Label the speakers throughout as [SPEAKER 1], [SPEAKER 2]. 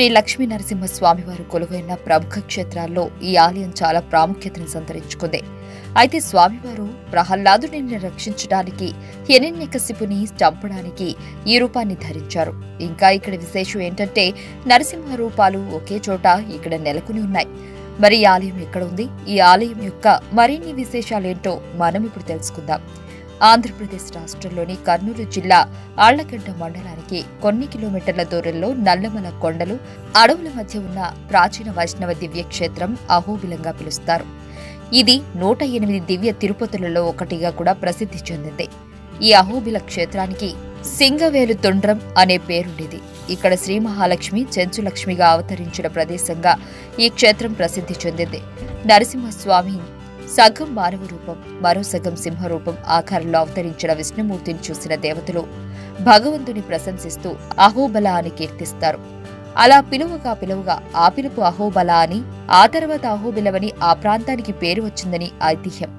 [SPEAKER 1] శ్రీ లక్ష్మీ నరసింహస్వామి వారు కొలువైన ప్రముఖ క్షేత్రాల్లో ఈ ఆలయం చాలా ప్రాముఖ్యతను సంతరించుకుంది. అయితే స్వామివారు ప్రహ్లాదుడిని రక్షించడానికి హిరణ్యకశిపుని చంపడానికి ఈ రూపాన్ని ధరించారు. ఇంకా ఇక్కడ విశేషం ఏంటంటే నరసింహ రూపాలు ఒకే చోట ఇక్కడ నెలకొని ఉన్నాయి. మరి ఈ ఆలయం ఎక్కడ ఉంది? ఈ ఆలయం యొక్క మరిన్ని విశేషాలేంటో మనం ఇప్పుడు తెలుసుకుందాం. ఆంధ్రప్రదేశ్ రాష్ట్రంలోని కర్నూలు జిల్లా ఆళ్ళగడ్డ మండలానికి కొన్ని కిలోమీటర్ల దూరంలో నల్లమల కొండలు అడవుల మధ్య ఉన్న ప్రాచీన వైష్ణవ దివ్య క్షేత్రం అహోబిలంగా పిలుస్తారు. ఇది నూట ఎనిమిది దివ్య తిరుపతులలో ఒకటిగా కూడా ప్రసిద్ధి చెందింది. ఈ అహోబిల క్షేత్రానికి సింగవేలు తొండ్రం అనే పేరుండేది. ఇక్కడ శ్రీ మహాలక్ష్మి చెంచులక్ష్మిగా అవతరించిన ప్రదేశంగా ఈ క్షేత్రం ప్రసిద్ధి చెందింది. నరసింహస్వామి సగం మానవ రూపం మరో సగం సింహ రూపం ఆకారంలో అవతరించిన విష్ణుమూర్తిని చూసిన దేవతలు భగవంతుని ప్రశంసిస్తూ అహోబల అని కీర్తిస్తారు. అలా పిలువగా పిలువగా ఆ పిలుపు అహోబల అని ఆ తర్వాత అహోబిలవని ఆ ప్రాంతానికి పేరు వచ్చిందని ఐతిహ్యం.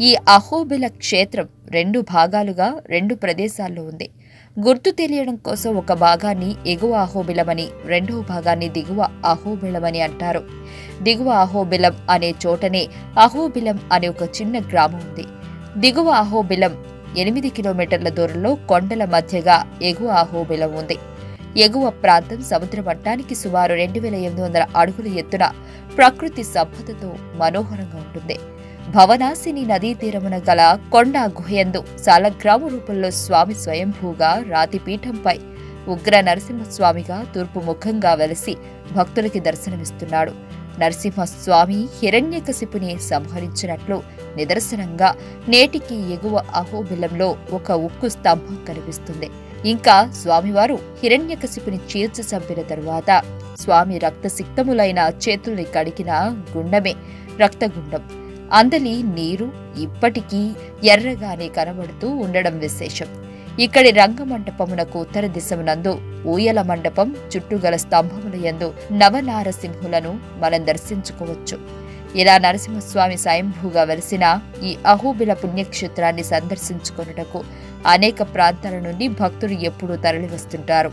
[SPEAKER 1] ఈ అహోబిల క్షేత్రం రెండు భాగాలుగా రెండు ప్రదేశాల్లో ఉంది. గుర్తు తెలియడం కోసం ఒక భాగాన్ని ఎగువ అహోబిలమని రెండవ భాగాన్ని దిగువ అహోబిలమని అంటారు. దిగువ అహోబిలం అనే చోటనే అహోబిలం అనే ఒక చిన్న గ్రామం ఉంది. దిగువ అహోబిలం ఎనిమిది కిలోమీటర్ల దూరంలో కొండల మధ్యగా ఎగువ అహోబిలం ఉంది. ఎగువ ప్రాంతం సముద్ర మట్టానికి సుమారు రెండు వేల ఎనిమిది వందల అడుగుల ఎత్తున ప్రకృతి సంపదతో మనోహరంగా ఉంటుంది. భవనాసిని నదీ తీరమున గల కొండ గుహయందు సాలగ్రామ రూపంలో స్వామి స్వయంభూగా రాతిపీఠంపై ఉగ్ర నరసింహస్వామిగా తూర్పు ముఖంగా వెలసి భక్తులకి దర్శనమిస్తున్నాడు. నరసింహస్వామి హిరణ్యకశిపుని సంహరించినట్లు నిదర్శనంగా నేటికి ఎగువ అహోబిలంలో ఒక ఉక్కు స్తంభం కనిపిస్తుంది. ఇంకా స్వామివారు హిరణ్యకశిపుని చీల్చి చంపిన తరువాత స్వామి రక్తసిక్తములైన చేతుల్ని కడిగిన గుండమే రక్తగుండం. అందలి నీరు ఇప్పటికీ ఎర్రగానే కనబడుతూ ఉండడం విశేషం. ఇక్కడి రంగమండపమునకు ఉత్తర దిశమునందు ఊయల మండపం చుట్టుగల స్తంభముల యందు నవనారసింహులను మనం దర్శించుకోవచ్చు. ఇలా నరసింహస్వామి స్వయంభూగా వెలిసిన ఈ అహోబిల పుణ్యక్షేత్రాన్ని సందర్శించుకొనుటకు అనేక ప్రాంతాల నుండి భక్తులు ఎప్పుడూ తరలివస్తుంటారు.